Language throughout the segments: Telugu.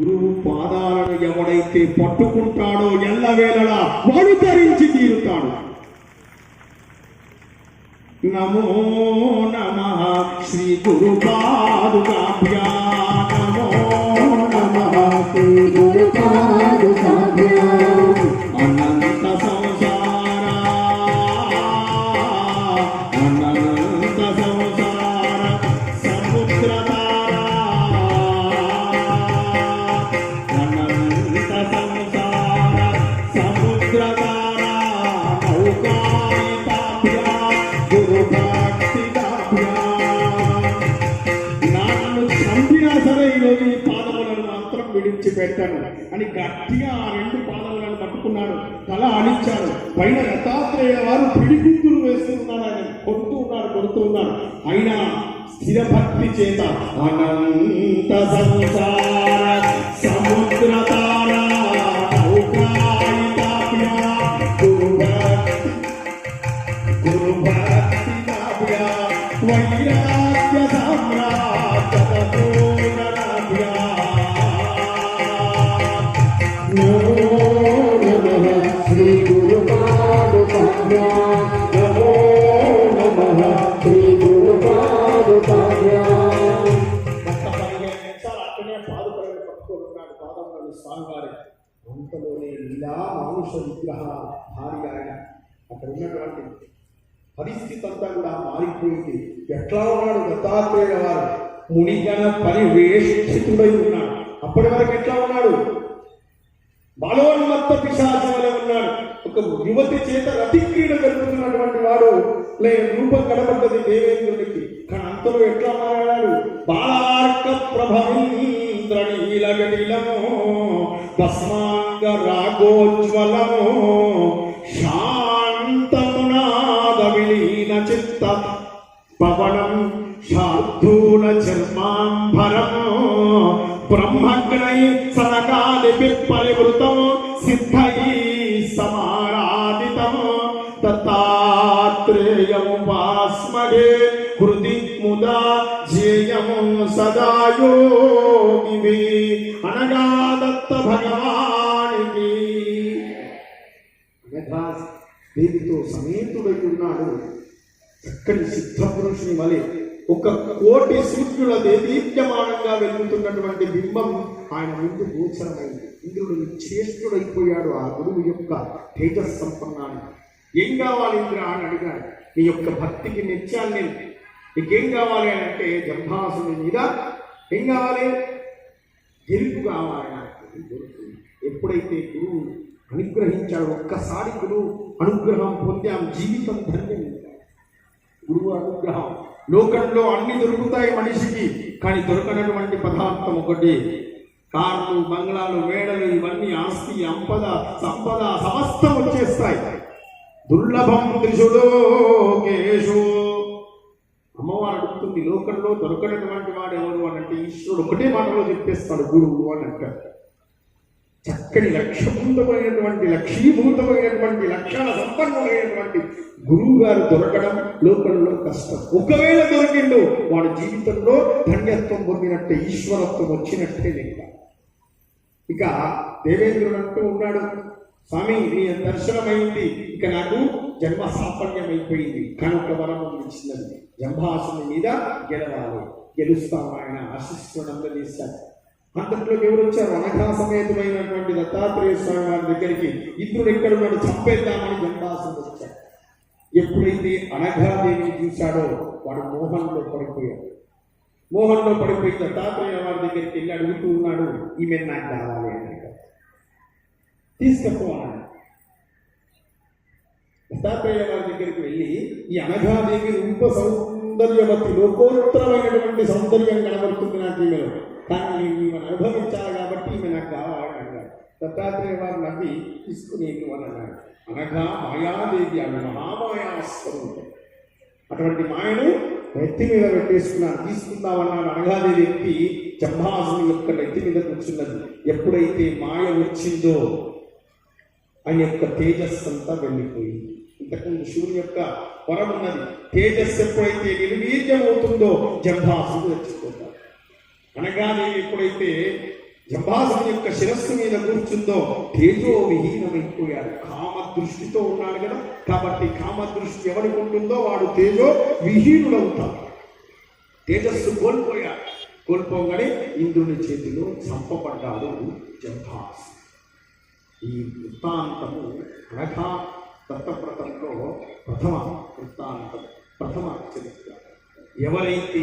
గురువు పాదాలను ఎవడైతే పట్టుకుంటాడో ఎల్లవేళలా వాడు ధరించి తీరుతాడు. నమో నమ. శ్రీ గురు పాదుకాభ్యా. గట్టిగా ఆ రెండు పాదములను పట్టుకున్నాడు. తల ఆడించాడు పైన దత్తాత్రేయ వారు పిడిగుద్దులు వేస్తూ ఉన్నారు ఆయన. కొడుతూ ఉన్నారు కొడుతూ ఉన్నారు. అయినా స్థిర భక్తి చేత అనంత సంసార నిమిషాలు అక్కడే పాదుకలను పట్టుకుంటున్నాడు పాదములను స్వామివారి అంతలోనే ఇలా మానుష విగ్రహ భార్య ఆయన. అక్కడ ఉన్నటువంటి పరిస్థితి అంతా కూడా మారిపోయింది. ఎట్లా ఉన్నాడు దత్తాత్రేయ వారు మునిగన పరివేష్టితుడై ఉన్నాడు. అప్పటి వరకు ఎట్లా ఉన్నాడు? బలోన్మత్త పిశాచం ఉన్నాడు. ఒక యువతి చేత రతిక్రీడ జరుపుతున్నటువంటి వాడు లేని రూపం కనబడ్డది దేవేంద్రుడికి భక్తులు ఎట్లా మారాడు? బాలార్క ప్రభవీంద్రనీలగదిలము భస్మాంగ రాగోజ్వలము శాంతమునాద విలీన చిత్త పవనం శార్దూల చర్మాంబరం బ్రహ్మగ్రై సనకాది పిప్పలి హృది ధ్యేయము సదాయోగివి అనగా దత్త భగవానికి దేవితో సమేతుడై ఉన్నాడు చక్కని సిద్ధ పురుషుని వలె ఒక కోటి సూర్యుల దేదీప్యమానంగా వెలుగుతున్నటువంటి బింబం ఆయన ముందు గోచరమైంది. ఇంద్రుడు శ్రేష్ఠుడైపోయాడు ఆ గురువు యొక్క తేజస్ సంపన్నాన్ని ఏం కావాలి ఇంద్ర అని అడిగాడు. నీ యొక్క భక్తికి నిత్యాన్ని నేను నీకేం కావాలి అని అంటే జంభాసుని మీద ఏం కావాలి? గెలుపు కావాలి నాకు దొరుకుతుంది ఎప్పుడైతే గురువు అనుగ్రహించాడు ఒక్కసారి గురువు అనుగ్రహం పొందాం జీవితం ధన్యం. గురువు అనుగ్రహం. లోకంలో అన్ని దొరుకుతాయి మనిషికి కానీ దొరకనటువంటి పదార్థం ఒకటి. కార్లు బంగ్లాలు మేడలు ఇవన్నీ ఆస్తి అంపద సంపద సమస్తం వచ్చేస్తాయి. దుర్లభం త్రిశులో కేశు లోకంలో దొరకనటువంటి వాడు ఎవరు అని అంటే ఈశ్వరుడు. ఒకటే మాటలో చెప్పేస్తాడు గురువు అని అంటాడు. చక్కని లక్ష్యభూతమైనటువంటి లక్ష్మీభూతమైనటువంటి లక్షణ సంపన్నమైనటువంటి గురువు గారు దొరకడం లోకంలో కష్టం. ఒకవేళ దొరికిండు వాడి జీవితంలో ధన్యత్వం పొందినట్టే ఈశ్వరత్వం వచ్చినట్టే లెక్క. ఇక దేవేంద్రుడు అంటూ ఉన్నాడు స్వామి నీ దర్శనమైంది. ఇక నాకు జన్మ సాఫల్యమైపోయింది. కనుక వరం ఇచ్చినది జంభాసుని మీద గెలవాలి. గెలుస్తాం ఆయన ఆశిస్తుడు అందజేశాడు అంతట్లో ఎవరు వచ్చారు? అనఘా సమేతమైనటువంటి దత్తాత్రేయ స్వామి వారి దగ్గరికి ఇంద్రుడు ఎక్కడ వాడు చంపేద్దామని జంభాసుడు వచ్చాడు. ఎప్పుడైతే అనఘాదేవిని చూశాడో వాడు మోహంలో పడిపోయాడు. మోహంలో పడిపోయి దత్తాత్రేయ వారి దగ్గరికి వెళ్ళి అడుగుతూ ఉన్నాడు ఈమె నాకు కావాలి అని తీసుకపోవాలి. దత్తాత్రేయ వారి దగ్గరికి వెళ్ళి ఈ అనఘాదేవి రూప సౌందర్యవతి లోకోత్తరమైనటువంటి సౌందర్యం కనబడుతుంది నాకు ఈమెలో కానీ నేను ఈమెను అనుభవించాలి కాబట్టి ఈమె నాకు కావాలని అన్నాడు. దత్తాత్రేయ వారు నవ్వి తీసుకుని అని అన్నాడు. అనగా మాయాదేవి ఆమె మహామాయా స్వరూపం అటువంటి మాయను నెత్తి మీద పెట్టేసుకున్నాను తీసుకుందామన్నాడు అనగాదేవి వ్యక్తి జంభాసుని యొక్క నెత్తి మీద కూర్చున్నది. ఎప్పుడైతే మాయ వచ్చిందో ఆయన యొక్క తేజస్సు అంతా వెళ్ళిపోయింది. ఇంతకుముందు శివుని యొక్క వరం ఉన్నది. తేజస్సు ఎప్పుడైతే నిర్వీర్యం అవుతుందో జంభాసుడు చచ్చిపోతాడు అనగాదేవి ఎప్పుడైతే జంభాసుని యొక్క శిరస్సు మీద కూర్చుందో తేజో విహీనమైపోయాడు. కామ దృష్టితో ఉన్నాడు కదా. కాబట్టి కామ దృష్టి ఎవరికి ఉంటుందో వాడు తేజో విహీనుడవుతాడు. తేజస్సు కోల్పోయాడు. కోల్పోగానే ఇంద్రుని చేతిలో చంపబడ్డాడు జంభాసు ఈ వృత్తాంతము అనగా దత్తవ్రతంలో ప్రథమ వృత్తాంతం ప్రథమ చరిత్ర. ఎవరైతే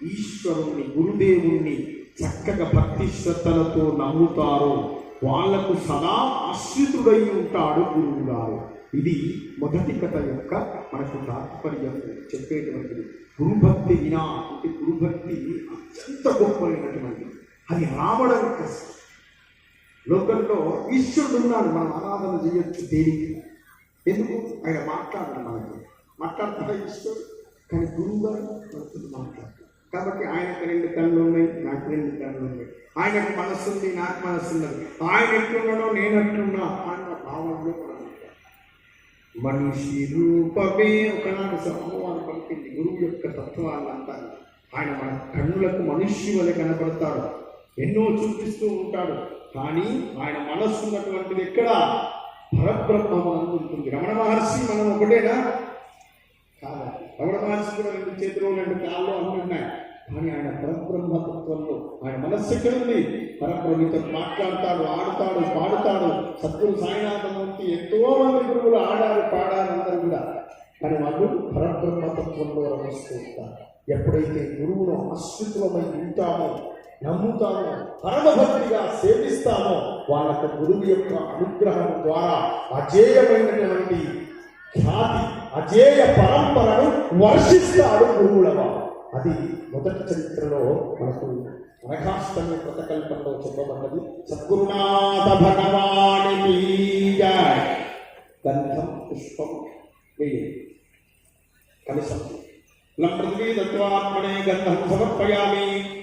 ఈశ్వరుణ్ణి గురుదేవుణ్ణి చక్కగా భక్తి శ్రద్ధలతో నమ్ముతారో వాళ్ళకు సదా ఆశ్రితుడై ఉంటాడు గురువు గారు ఇది మొదటి కథ యొక్క మనకు తాత్పర్యం చెప్పేటువంటిది. గురుభక్తి వినా అంటే గురుభక్తి అత్యంత గొప్పమైనటువంటిది. అది రావడం కష్టం. లోకంలో ఈశ్వరుడు ఉన్నాడు మనం ఆరాధన చేయొచ్చు దేనికి? ఎందుకు? ఆయన మాట్లాడడం మనకి. మాట్లాడుతున్నా ఈశ్వరుడు కానీ గురువు గారు మనతో మాట్లాడతారు. కాబట్టి ఆయనకు రెండు కళ్ళు ఉన్నాయి నాకు రెండు కళ్ళు ఉన్నాయి. ఆయనకు మనస్సు ఉంది నాకు మనస్సు ఉన్నది. ఆయన ఎట్లున్నాడో నేను ఎట్లున్నా ఆయన భావంలో మనం మనిషి రూపమే ఒకనాడు సమూహాన్ని పంపింది గురువు యొక్క తత్వాన్నంతా ఆయన మన కన్నులకు మనిషి వలె కనపడతాడు ఎన్నో చూపిస్తూ ఉంటాడు. కానీ ఆయన మనస్సు ఉన్నటువంటిది ఎక్కడ? పరబ్రహ్మం అని ఉంటుంది. రమణ మహర్షి మనం ఒకటేనా? కాదా రమణ మహర్షి కూడా రెండు చేతులు రెండు కాళ్ళు అన్నీ ఉన్నాయి. కానీ ఆయన పరబ్రహ్మతత్వంలో ఆయన మనస్సు ఎక్కడ ఉంది పరబ్రహ్మతో మాట్లాడతాడు ఆడుతాడు పాడుతాడు. సద్గురు సాయినాథమూర్తి ఎంతో మంది గురువులు ఆడారు పాడారు అందరూ కూడా. కానీ వాళ్ళు పరబ్రహ్మతత్వంలో రమిస్తూ ఉంటారు. ఎప్పుడైతే గురువును ఆశ్రితులమై ఉంటామో నమ్ముతామో పరమభక్తిగా సేవిస్తామో. వాళ్ళకు గురువు యొక్క అనుగ్రహం ద్వారా అజేయమైనటువంటి ఖ్యాతి అజేయ పరంపరను వర్షిస్తాడు గురువులవ అది మొదటి చరిత్రలో మనకు అనఘాష్టమి ప్రతకల్పంలో చెప్పబడ్డది. సద్గురునాథ భగవాని గంధం పుష్పం వేయి కలశం లం పృథివీ దత్వాత్మనే గంధం సమర్పయామి.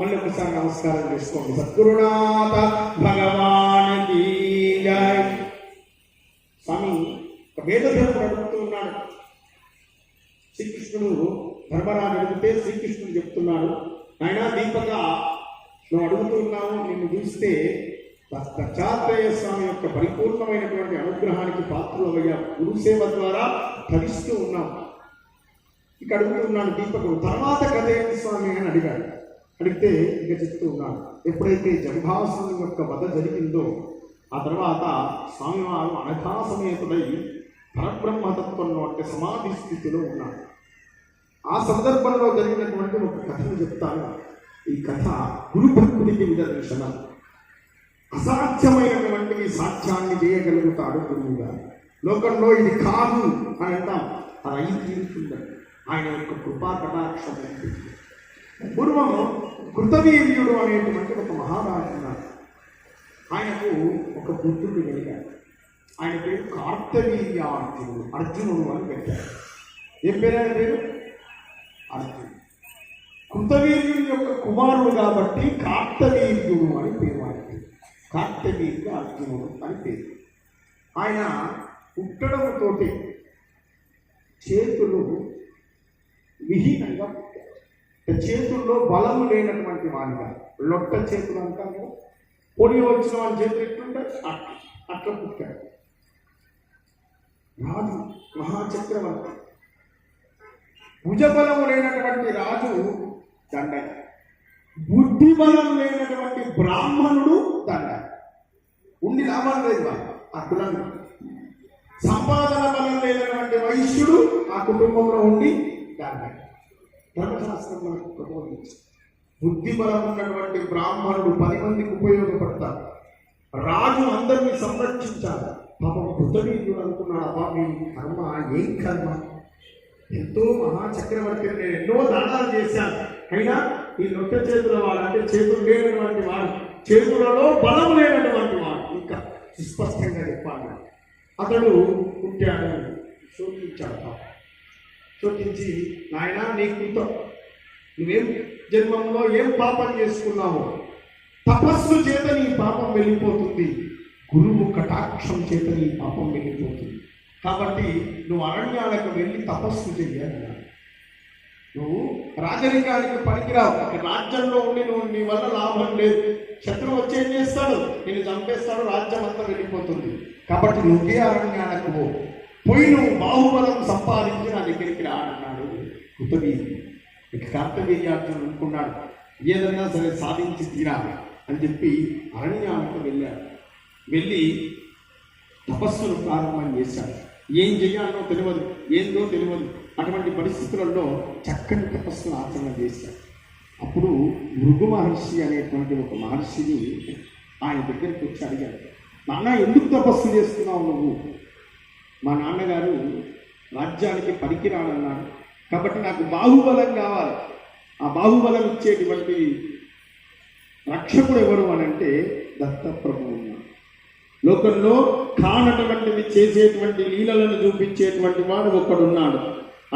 మళ్ళీ ఒకసారి నమస్కారం చేసుకోండి. సద్గురునాథ భగవాన్ స్వామి ఒక వేదధర్ముడు అడుగుతూ ఉన్నాడు. శ్రీకృష్ణుడు ధర్మరాజు అడిగితే శ్రీకృష్ణుడు చెప్తున్నాడు నాయన దీపక నువ్వు అడుగుతున్నావు నిన్ను చూస్తే దత్తాత్రేయ స్వామి యొక్క పరిపూర్ణమైనటువంటి అనుగ్రహానికి పాత్రలయ్యా గురుసేవ ద్వారా ధరిస్తూ ఉన్నాం ఇక అడుగుతున్నాను దీపకుడు. తర్వాత కథ ఏంటి స్వామి? అని అడిగాడు. అడిగితే ఇక చెప్తూ ఉన్నాడు ఎప్పుడైతే జంభాసుని యొక్క వధ జరిగిందో ఆ తర్వాత స్వామివారు అనఘాసమేతుడై పరబ్రహ్మతత్వంలో అంటే సమాధి స్థితిలో ఉన్నాడు. ఆ సందర్భంలో జరిగినటువంటి ఒక కథను చెప్తాను. ఈ కథ గురు భక్తుడికి నిదర్శనం అసాధ్యమైనటువంటివి సాధ్యాన్ని చేయగలుగుతాడు గురువు గారు. లోకంలో ఇది కాదు అని అంటాం. అది అయి తీరుతుందని ఆయన యొక్క కృపా కటాక్షం ఉంటుంది. పూర్వము కృతవీర్యుడు అనేటువంటి ఒక మహారాజు ఉన్నాడు. ఆయనకు ఒక బుద్ధుడు కలిగాడు. ఆయన పేరు కార్తవీర్యార్జునుడు. అర్జునుడు అని పెట్టారు. ఏం పేరు ఆయన పేరు? అర్జునుడు. కృతవీర్యుని యొక్క కుమారుడు కాబట్టి కార్తవీర్యుడు అని పేరు ఆయనకి కార్తవీర్య అర్జునుడు అని పేరు. ఆయన పుట్టడంతోటి చేతులు విహీనంగా చేతుల్లో బలము లేనటువంటి వాడిగా. లొట్ట చేతులు అంటాం కదా. పొడి వచ్చిన వాళ్ళ చేతులు ఎట్లుంటే అట్లా అట్లా పుట్టాడు రాజు మహాచక్రవర్తి. భుజబలము లేనటువంటి రాజు దండ బుద్ధి బలం లేనటువంటి బ్రాహ్మణుడు దండ ఉండి లాభం లేదు ఆ కులంలో సంపాదన బలం లేనటువంటి వైశ్యుడు ఆ కుటుంబంలో ఉండి దండ ధర్మశాస్త్రం మనకు ప్రబోధించింది బలం ఉన్నటువంటి బ్రాహ్మణుడు పది మందికి ఉపయోగపడతారు రాజు అందరినీ సంరక్షించాలి. పాపం కృతవీర్యుడు అనుకున్నాడు అబ్బా మీ కర్మ ఏం కర్మ? ఎంతో మహాచక్రవర్తి నేను ఎన్నో దానాలు చేశాను. అయినా ఈ నొట్ట చేతుల వాడు అంటే చేతులు లేనటువంటి వాడు చేతులలో బలం లేనటువంటి వాడు. ఇంకా స్పష్టంగా చెప్పాలి. అతడు పుట్టాడు శోకించాడు పాపం. నాయన నీ కృతం నువ్వేం జన్మంలో ఏం పాపం చేసుకున్నావో తపస్సు చేత నీ పాపం వెళ్ళిపోతుంది. గురువు కటాక్షం చేత నీ పాపం వెళ్ళిపోతుంది. కాబట్టి నువ్వు అరణ్యాలకు వెళ్ళి తపస్సు చెయ్యాలి నువ్వు రాజరికానికి పనికిరావు. రాజ్యంలో ఉండి నువ్వు నీ వల్ల లాభం లేదు. శత్రువు వచ్చి ఏం చేస్తాడు? నేను చంపేస్తాడు. రాజ్యం అంతా వెళ్ళిపోతుంది. కాబట్టి నువ్వే అరణ్యాలకు పో. పోయి నువ్వు బాహుబలం సంపాదించి నా దగ్గరికి రానన్నాడు ఇక కార్తవీర్యార్జునుడు అనుకున్నాడు. ఏదన్నా సరే సాధించి తీరాలి అని చెప్పి అరణ్యాలకు వెళ్ళాడు. వెళ్ళి తపస్సును ప్రారంభం చేశాడు. ఏం చేయాలో తెలియదు ఏందో తెలియదు అటువంటి పరిస్థితులలో చక్కని తపస్సును ఆచరణ చేశాడు. అప్పుడు మృగు మహర్షి అనేటువంటి ఒక మహర్షిని ఆయన దగ్గరికి వచ్చి అడిగాడు నాన్న ఎందుకు తపస్సు చేస్తున్నావు నువ్వు? మా నాన్నగారు రాజ్యానికి పనికిరాడన్నాడు కాబట్టి నాకు బాహుబలం కావాలి. ఆ బాహుబలం ఇచ్చేటువంటి రక్షకుడు ఎవరు అని అంటే దత్తప్రభు లోకంలో కానటువంటివి చేసేటువంటి లీలలను చూపించేటువంటి వాడు ఒకడున్నాడు.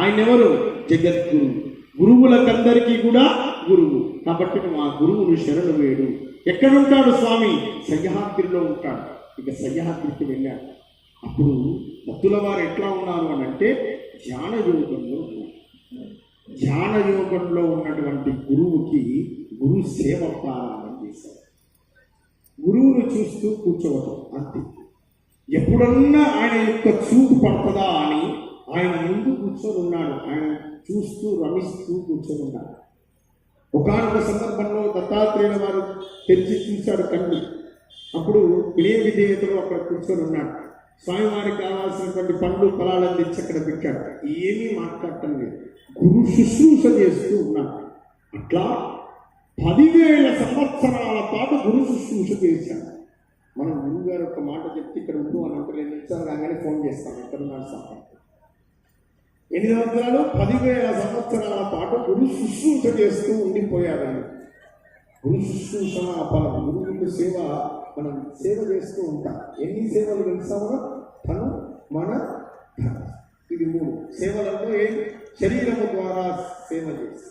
ఆయన ఎవరు జగద్గురు. గురువులకందరికీ కూడా గురువు. కాబట్టి నువ్వు ఆ గురువును శరణు వేడు. ఎక్కడుంటాడు స్వామి? సహ్యాద్రిలో ఉంటాడు. ఇక సహ్యాద్రికి వెళ్ళాడు. అప్పుడు భక్తుల వారు ఎట్లా ఉన్నారు అని అంటే ధ్యాన యోగంలో ఉన్నారు. ధ్యాన యోగంలో ఉన్నటువంటి గురువుకి గురు సేవ ప్రారంభం చేశారు. గురువును చూస్తూ కూర్చోవటం అంతే. ఎప్పుడన్నా ఆయన యొక్క చూపు పడుతుందా అని ఆయన ముందు కూర్చొని ఉన్నాడు. ఆయన చూస్తూ రమిస్తూ కూర్చొని ఉన్నాడు. ఒకనొక సందర్భంలో దత్తాత్రేయుల వారు తెరిచి చూశాడు కన్ను. అప్పుడు వినయ విధేయతలో అక్కడ కూర్చొని ఉన్నాడు. స్వామివారికి కావాల్సినటువంటి పండ్లు ఫలాలను తెచ్చి అక్కడ పెట్టాడు ఏమీ మాట్లాడటం లేదు. గురు శుశ్రూష చేస్తూ ఉన్నాడు అట్లా పదివేల సంవత్సరాల పాటు గురు శుశ్రూష చేశాడు మనం గురువు గారు ఒక మాట చెప్తే ఇక్కడ ఉండు అని అంటే రెండు నిమిషాలు రాగానే ఫోన్ చేస్తాం ఇక్కడ ఉన్నాడు ఎన్ని సంవత్సరాలు పదివేల సంవత్సరాల పాటు గురు శుశ్రూష చేస్తూ ఉండిపోయాడు ఆయన. గురు శుశ్రూషణ ఫలం సేవ మనం సేవ చేస్తూ ఉంటాం. ఎన్ని సేవలు తెలుసా మనం తను మన ఇది మూడు. సేవలంటే ఏ శరీరము ద్వారా సేవ చేసి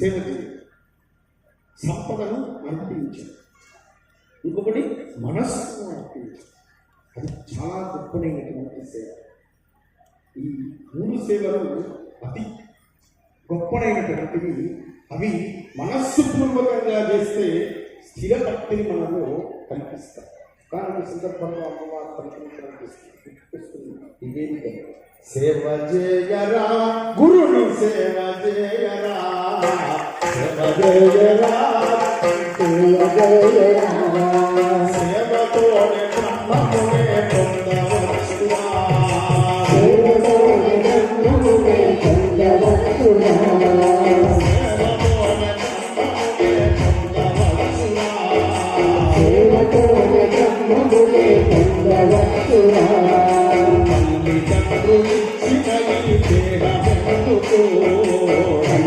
సేవ చేయాలి. సంపదను అర్పించాలి. ఇంకొకటి మనస్సును అర్పించాలి. అది చాలా గొప్పనైనటువంటి సేవ. ఈ మూడు సేవలు అతి గొప్పనైనటువంటివి అవి మనస్సుపూర్వకంగా చేస్తే స్థిర మనము మనలో కానీ సందర్భంలో అమ్మవారు కల్పించడానికి ఇదేమిటి సేవ చేయరా గురుని సేవ చేయరా సేవ చేయరా సేవతోనే బ్రహ్మమునే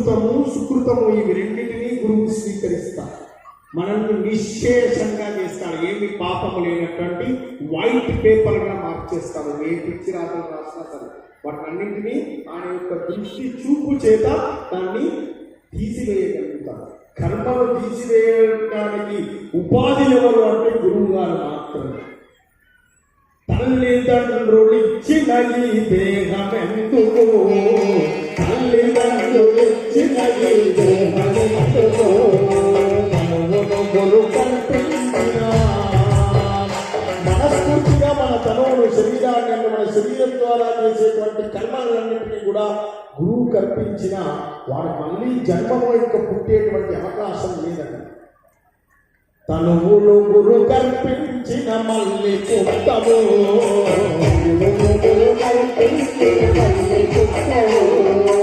దుష్కృతము సుకృతము ఇవి రెండింటినీ గురువు స్వీకరిస్తారు మనల్ని నిశ్శేషంగా చేస్తాడు. ఏమి పాపము లేనటువంటి వైట్ పేపర్గా మార్చేస్తాడు. ఏ పిచ్చి రాతలు రాసినా సరే. వాటన్నింటినీ ఆయన యొక్క దృష్టి చూపు చేత దాన్ని తీసివేయగలుగుతాడు. కర్మను తీసివేయడానికి ఉపాధి ఎవరు అంటే గురువు గారు మాత్రమే. తల్లిదండ్రులు ఇచ్చిన ఈ దేహమెందుకు? మనస్ఫూర్తిగా మన శరీరాన్ని మన శరీరం ద్వారా చేసేటువంటి కర్మలన్నింటినీ కూడా గురువు కల్పించిన వాడు మళ్ళీ జన్మము యొక్క పుట్టేటువంటి అవకాశం లేదండి తనువులు గురు కల్పించిన మళ్ళీ పుట్టము. కల్పించిన మళ్ళీ పుట్టవు